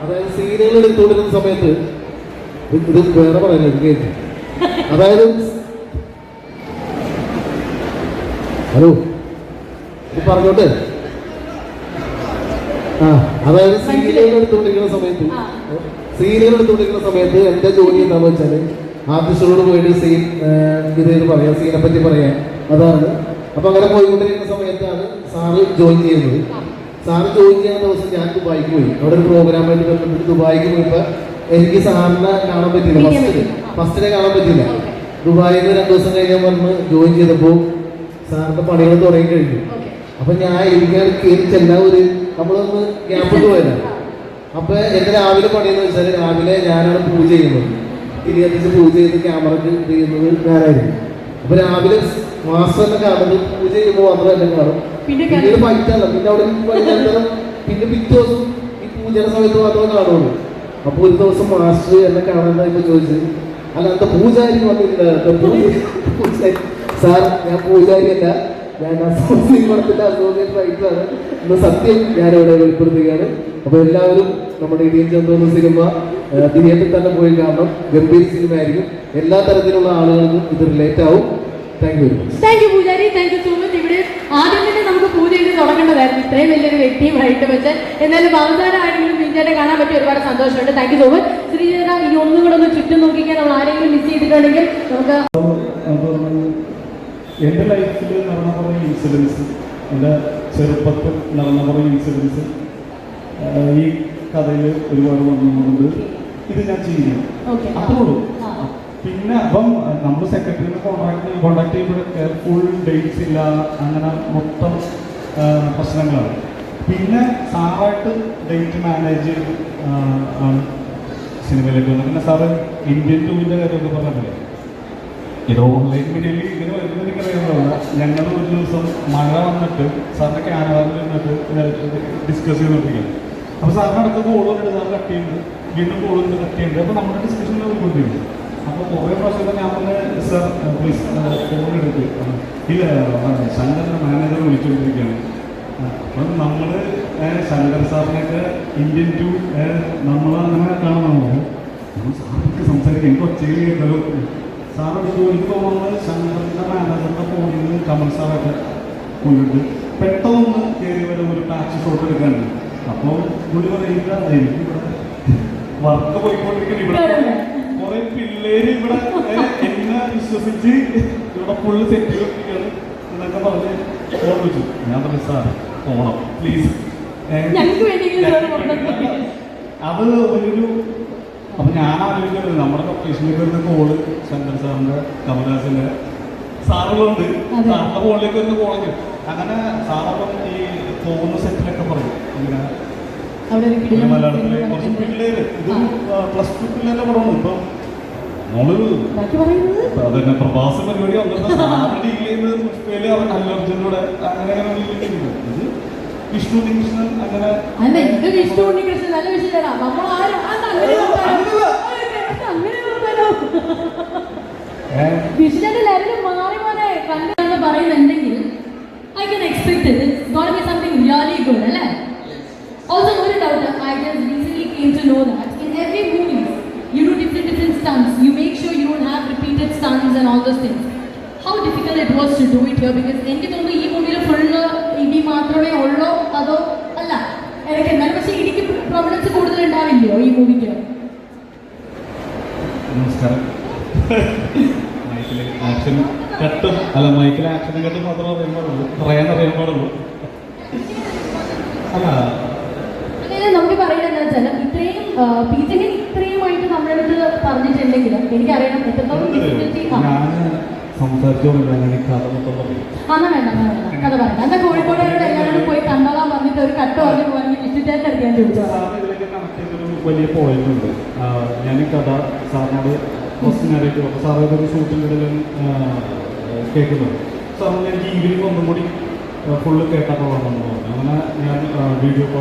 അതായത് സീനുകൾ എടുത്തുകൊണ്ടിരുന്ന സമയത്ത് ഇത് വേറെ കേട്ടു അതായത് ഹലോ ഇത് പറഞ്ഞോട്ടെ? ആ അതായത് സീനുകൾ എടുത്തുകൊണ്ടിരിക്കുന്ന സമയത്ത് സീരിയൽ എടുത്തുകൊണ്ടിരിക്കുന്ന സമയത്ത് എന്റെ ജോലി എന്താണെന്ന് വെച്ചാൽ ആർട്ടിസ്റ്റുകളോട് പോയിട്ട് സീൻ ഇത് പറയാം സീനെ പറ്റി പറയാം. അതാണ് അപ്പൊ അങ്ങനെ പോയിക്കൊണ്ടിരിക്കുന്ന സമയത്താണ് സാറ് ജോയിൻ ചെയ്യുന്നത് സാറ് ജോയിൻ ചെയ്യുന്ന ദിവസം ഞാൻ ദുബായിക്ക് പോയി. അവിടെ ഒരു പ്രോഗ്രാമായിട്ട് ബന്ധപ്പെട്ട് ദുബായിക്ക് പോയപ്പോ എനിക്ക് സാറിനെ കാണാൻ പറ്റില്ല ഫസ്റ്റ് ചെയ്യാൻ ഫസ്റ്റിൽ. ഫസ്റ്റിനെ കാണാൻ പറ്റില്ല. ദുബായിൽ നിന്ന് രണ്ടു ദിവസം കഴിഞ്ഞാൽ വന്ന് ജോയിൻ ചെയ്തപ്പോൾ സാറിന്റെ പണികൾ തുടങ്ങി കഴിഞ്ഞു. അപ്പൊ ഞാൻ എനിക്ക് കയറി ചെല്ലാൻ ഒരു നമ്മളൊന്ന് ഗ്യാപ്പിട്ട് പോയതാണ് അപ്പൊ എന്റെ രാവിലെ പണിയെന്ന് വെച്ചാൽ രാവിലെ ഞാനാണ് പൂജ ചെയ്യുന്നത്. തിരികത്തിച്ച് പൂജ ചെയ്ത് ക്യാമറക്ക് ചെയ്യുന്നത് ഞാനായിരുന്നു അപ്പൊ രാവിലെ മാസം കാണുന്നത് പൂജ ചെയ്യുമ്പോൾ മാത്രം എന്നെ കാണും. പിന്നെ പിന്നീട് ഫൈറ്റല്ല പിന്നെ അവിടെ വൈകുന്നേരം പിന്നെ പിറ്റേ ദിവസം ഈ പൂജയുടെ സമയത്ത് മാത്രമേ കാണുള്ളൂ. അപ്പൊ ഒരു ദിവസം മാസ്റ്റർ എന്നെ കാണാനായിട്ട് ചോദിച്ചത് അല്ല എന്താ പൂജാരി വന്നില്ല സാർ പൂജ- പൂജാരി സാർ ഞാൻ അസോസിയേറ്റ് പടത്തിന്റെ അസോസിയേറ്റ് റൈറ്ററാണ് ഇന്ന് സത്യം ഞാനിവിടെ വെളിപ്പെടുത്തുകയാണ്. അപ്പൊ എല്ലാവരും നമ്മുടെ ഇടിയൻ ചന്ദ്രന സിനിമ തിയേറ്ററിൽ തന്നെ പോയി കാണണം. ഗംഭീര സിനിമ ആയിരിക്കും എല്ലാ തരത്തിലുള്ള ആളുകൾക്കും ഇത് റിലേറ്റ് ആവും. Thank you thank you Pujari. Thank you so much ഇവിടെ ആദ്യം തന്നെ നമുക്ക് പൂജ ചെയ്ത് തുടങ്ങേണ്ടതായിരുന്നു. ഇത്രയും വലിയൊരു വ്യക്തിയുമായിട്ട് വെച്ച്. എന്നാലും അവസാനം ആരെങ്കിലും ബിഞ്ചാനെ കാണാൻ പറ്റിയ ഒരുപാട് സന്തോഷമുണ്ട്. Thank you so much Sreejetha ഇനി ഒന്നും കൂടെ ഒന്ന് ചുറ്റും നോക്കിക്കാൻ നമ്മൾ ആരെങ്കിലും മിസ് ചെയ്തിട്ടുണ്ടെങ്കിൽ നമുക്ക് എന്റെ ലൈഫിൽ നടന്ന കുറേ ഇൻസിഡൻസ് എന്റെ ചെറുപ്പത്തിൽ നടന്ന കുറേ ഇൻസിഡൻസ് ഈ കഥയിൽ ഒരുപാട് വന്നുകൊണ്ട് ഇത് ഞാൻ ചെയ്യുന്നു. അപ്പോഴും അത്രയുള്ളൂ. പിന്നെ അപ്പം നമ്മൾ സെക്രട്ടറിനെ കോൺടാക്ട് കോൺടാക്ട് ചെയ്യുമ്പോഴൊക്കെ ഫുൾ ഡേറ്റ്സ് ഇല്ല അങ്ങനെ മൊത്തം പ്രശ്നങ്ങളാണ്. പിന്നെ സാറായിട്ട് ഡേറ്റ് മാനേജ് ചെയ്ത് ആണ് സിനിമയിലേക്ക് വന്നത്. പിന്നെ സാറ് ഇന്ത്യൻ ടൂവിന്റെ കാര്യമൊക്കെ പറഞ്ഞില്ലേ ഇത് ഓൺലൈൻ മീഡിയയിൽ ഇങ്ങനെ വരുന്നത് എനിക്കറിയാവുന്നതല്ല ഞങ്ങൾ ഒരു ദിവസം മഴ വന്നിട്ട് സാറിന്റെ ക്യാമറയിൽ നിന്നിട്ട് ഡിസ്കസ് ചെയ്തുകൊണ്ടിരിക്കുകയാണ്. അപ്പോൾ സാറിന് അടുത്ത കോൾ വന്നിട്ട് സാർ കട്ട് ചെയ്യുന്നത് വീണ്ടും കോൾ വന്നിട്ട് കട്ട് ചെയ്യുന്നുണ്ട്. അപ്പോൾ നമ്മുടെ ഡിസ്കഷൻ പോയിക്കൊണ്ടിരിക്കും അപ്പോൾ കുറേ പ്രാവശ്യം ഞാൻ പറഞ്ഞ സാർ പ്ലീസ് ഫോൺ എടുത്ത് ഇല്ല ശങ്കറിന്റെ മാനേജർ വിളിച്ചുകൊണ്ടിരിക്കുകയാണ്. അപ്പം നമ്മൾ ശങ്കർ സാറിനൊക്കെ ഇന്ത്യൻ ടു നമ്മൾ അങ്ങനെ കാണുന്നുണ്ടോ. നമ്മൾ സാറിനൊക്കെ സംസാരിക്കാം എനിക്ക് ഒച്ചയിൽ കേട്ടല്ലോ സാറോട് എനിക്ക് തോന്നുന്നത് ശങ്കറിന്റെ മാനേജറിന്റെ ഫോണിൽ നിന്ന് കമൽ സാറൊക്കെ പോയിട്ട് പെട്ടെന്ന് കയറി വരും ഒരു പാച്ച് ഷോട്ട് എടുക്കാനുണ്ട്. അപ്പോൾ പുള്ളി പറയുക എനിക്ക് വർക്ക് പോയിക്കൊണ്ടിരിക്കുന്ന ഇവിടെ. കുറെ പിള്ളേര് ഇവിടെ എന്നെ വിശ്വസിച്ച് ഇവിടെ ഫുള്ള് സെറ്റ് ചെയ്തിരിക്കുകയാണ് എന്നൊക്കെ പറഞ്ഞ് ഫോൺ വിളിച്ചു. ഞാൻ പറഞ്ഞു സാർ പോണം. പ്ലീസ്. അത് ഒരു അപ്പൊ ഞാൻ ആലോചിക്കുന്നത് നമ്മുടെ ലൊക്കേഷനിൽ വരുന്ന കോൾ ശങ്കർ സാറിന്റെ കമലാസിന്റെ സാറുകളുണ്ട്. സാറിന്റെ കോളിലേക്ക് വരുന്ന കോളേജ് അങ്ങനെ സാറപ്പം ഈ പോകുന്ന സെറ്റിലൊക്കെ പറയും. ഒരു മലയാളത്തിലെ കുറച്ച് നടക്കുന്നുണ്ട്. പിള്ളേര്. ഇത് ആ. പ്ലസ് ടു പിള്ളേരുടെ പടമാണ് ഇപ്പം പറയുന്നത്? അതന്നെ പ്രവാസ പരിപാടി വന്നിട്ട് ഡീൽ ചെയ്യുന്നത് പുഷ്പയിൽ അവൻ അല്ലർജുനോടെ അങ്ങനെ അങ്ങനെ ഡീൽ ചെയ്യുന്നത് ഇത് വിഷ്ണു കൃഷ്ണൻ അങ്ങനെ വിഷ്ണു ഉണ്ണികൃഷ്ണൻ? നല്ല വിഷയമാണ് നമ്മൾ ആരും ഏഹ് വിഷ്ണുവിന്റെ ലെവൽ മാറി മാറി കണ്ടെന്ന് പറയുന്നുണ്ടെങ്കിൽ I can expect something really good അല്ലേ? ഓൾസോ ഒരു doubt I just recent came to know that in every movie you do different different stunts you make sure you don't have repeated stunts and all those things how difficult it was to do it here because എനിക്ക് തോന്നുന്നു ഈ മൂവിയിൽ full ഇടി മാത്രമേ ഉള്ളൂ അതോ അല്ല. ഇടയ്ക്ക് എന്നാലും പക്ഷേ ഇടിക്ക് പ്രൊമിനൻസ് കൂടുതൽ ഉണ്ടാവില്ലയോ ഈ മൂവിക്ക് നമസ്കാരം. മൈക്കിൽ ആക്ഷൻ കട്ടും. അല്ല മൈക്കിൽ ആക്ഷൻ കട്ടും മാത്രമേ അറിയാൻ പാടുള്ളൂ. പറയാൻ അറിയാൻ പാടുള്ളൂ. അല്ല. നമുക്ക് പറയുന്നത് വെച്ചാൽ ഇത്രയും പീജകൻ ഇത്രയുമായിട്ട് നമ്മുടെ അടുത്ത് പറഞ്ഞിട്ടുണ്ടെങ്കിൽ എനിക്കറിയണം എത്രത്തോളം കഥ പറയണ്ട. എന്നാ കോഴിക്കോടുകാരോട് എല്ലാവരോടും പോയി കണ്ടോളാൻ പറഞ്ഞിട്ട് ഒരു കട്ട് പറഞ്ഞു പോകാനെങ്കിൽ വിഷ്ണുചേട്ടൻ എടുക്കാൻ ചോദിച്ചോ വലിയ പോയിന്റ് ഉണ്ട്. ഞാൻ കഥ സാറിനോട് ഫസ്റ്റ് അപ്പോൾ സാറേ ഒരു ഇടയിലും കേൾക്കുന്നത് സാറിന് എനിക്ക് ഈവനിങ് ഒന്നും കൂടി ഫുള്ള് കൊള്ളാമെന്ന് പറഞ്ഞു അങ്ങനെ ഞാൻ വീഡിയോ കോൾ